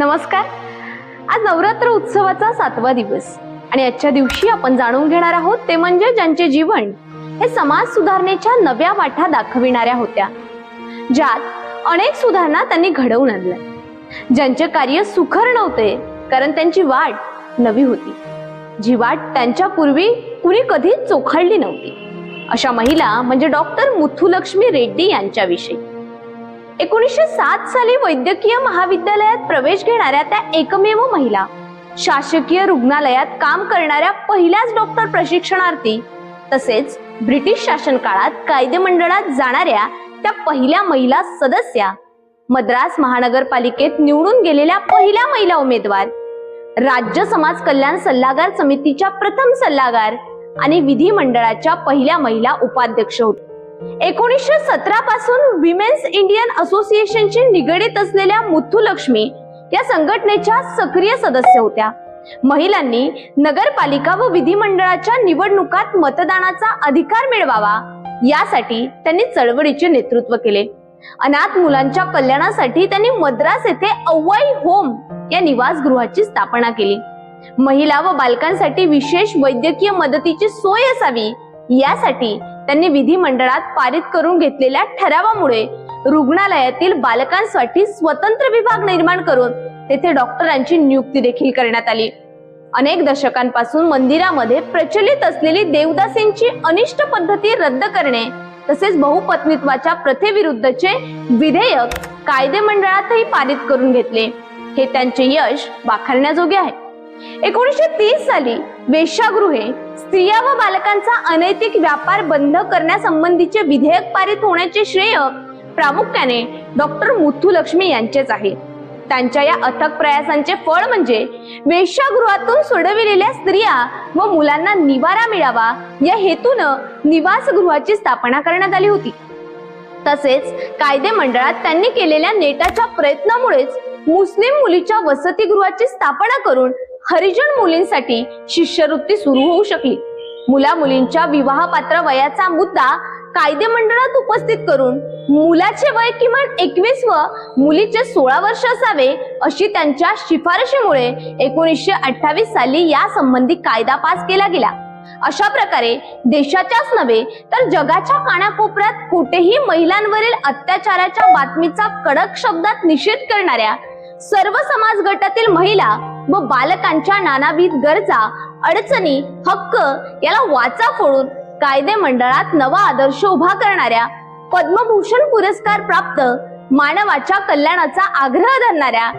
नमस्कार. आज नवरात्र उत्सवाचा सातवा दिवस. आणि आजच्या दिवशी आपण जाणून घेणार आहोत ते म्हणजे ज्यांचे जीवन हे समाज सुधारणेच्या नव्या वाटा दाखविणाऱ्या होत्या. ज्यात अनेक सुधारणा त्यांनी घडवून आणल्या. ज्यांचे कार्य सुखर नव्हते कारण त्यांची वाट नवी होती. जी वाट त्यांच्या पूर्वी कुणी कधीच चोखाळली नव्हती. अशा महिला म्हणजे डॉक्टर मुथुलक्ष्मी रेड्डी यांच्याविषयी. एकोणीसशे सात साली वैद्यकीय महाविद्यालयात प्रवेश घेणाऱ्या त्या एकमेव महिला शासकीय रुग्णालयात काम करणाऱ्या पहिल्याच डॉक्टर प्रशिक्षणार्थी तसेच ब्रिटिश शासन काळात कायदे मंडळात जाणाऱ्या त्या पहिल्या महिला सदस्या मद्रास महानगरपालिकेत निवडून गेलेल्या पहिल्या महिला उमेदवार राज्य समाज कल्याण सल्लागार समितीच्या प्रथम सल्लागार आणि विधिमंडळाच्या पहिल्या महिला उपाध्यक्ष होत्या एकोणीसशे सतरा पासून विमेन्स इंडियन असोसिएशनशी निगडीत असलेल्या मुथुलक्ष्मी या संघटनेच्या सक्रिय सदस्य होत्या. महिलांनी नगरपालिका व विधिमंडळाच्या निवडणुकात मतदानाचा अधिकार मिळवावा यासाठी त्यांनी चळवळीचे नेतृत्व केले. अनाथ मुलांच्या कल्याणासाठी त्यांनी मद्रास येथे अव्वाई होम या निवासगृहाची स्थापना केली. महिला व बालकांसाठी विशेष वैद्यकीय मदतीची सोय असावी यासाठी त्यांनी विधिमंडळात पारित करून घेतलेल्या ठरावामुळे रुग्णालयातील बालकांसाठी स्वतंत्र विभाग निर्माण करून तेथे डॉक्टरांची नियुक्ती देखील करण्यात आली. अनेक दशकांपासून मंदिरामध्ये प्रचलित असलेली देवदासींची अनिष्ट पद्धती रद्द करणे तसेच बहुपत्नीत्वाच्या प्रथेविरुद्धचे विधेयक कायदे मंडळातही पारित करून घेतले. हे त्यांचे यश वाखाणण्याजोगे आहे. एकोणीसशे तीस साली वेश्यागृहे स्त्रिया व बालकांचा अनैतिक व्यापार बंद करण्यासंबंधीचे विधेयक पारित होण्याचे श्रेय प्रामुख्याने डॉक्टर मुथुलक्ष्मी यांचेच आहे. त्यांच्या या अथक प्रयासांचे फळ म्हणजे वेश्यागृहातून सोडविलेल्या स्त्रिया व मुलांना निवारा मिळावा या हेतून निवासगृहाची स्थापना करण्यात आली होती. तसेच कायदे मंडळात त्यांनी केलेल्या नेटाच्या प्रयत्नामुळेच मुस्लिम मुलीच्या वसतिगृहाची स्थापना करून हरिजन मुलींसाठी शिष्यवृत्ती सुरू होऊ शकली. मुला मुलींच्या विवाहपात्र वयाचा मुद्दा कायदे मंडळात उपस्थित करून मुलाचे वय किमान एकवीस व मुलीचे सोळा वर्ष असावे अशी त्यांच्या शिफारशीमुळे एकोणीसशे अठ्ठावीस साली या संबंधी कायदा पास केला गेला. अशा प्रकारे देशाच्याच नव्हे तर जगाच्या कानाकोपऱ्यात कुठेही महिलांवरील अत्याचाराच्या बातमीचा कडक शब्दात निषेध करणाऱ्या सर्व समाज गटातील महिला व बालकांच्या नानाविध गरजा अडचणी हक्क याला वाचा फोडून कायदे मंडळात नवा आदर्श उभा करणाऱ्या पद्मभूषण पुरस्कार प्राप्त मानवाच्या कल्याणाचा आग्रह धरणाऱ्या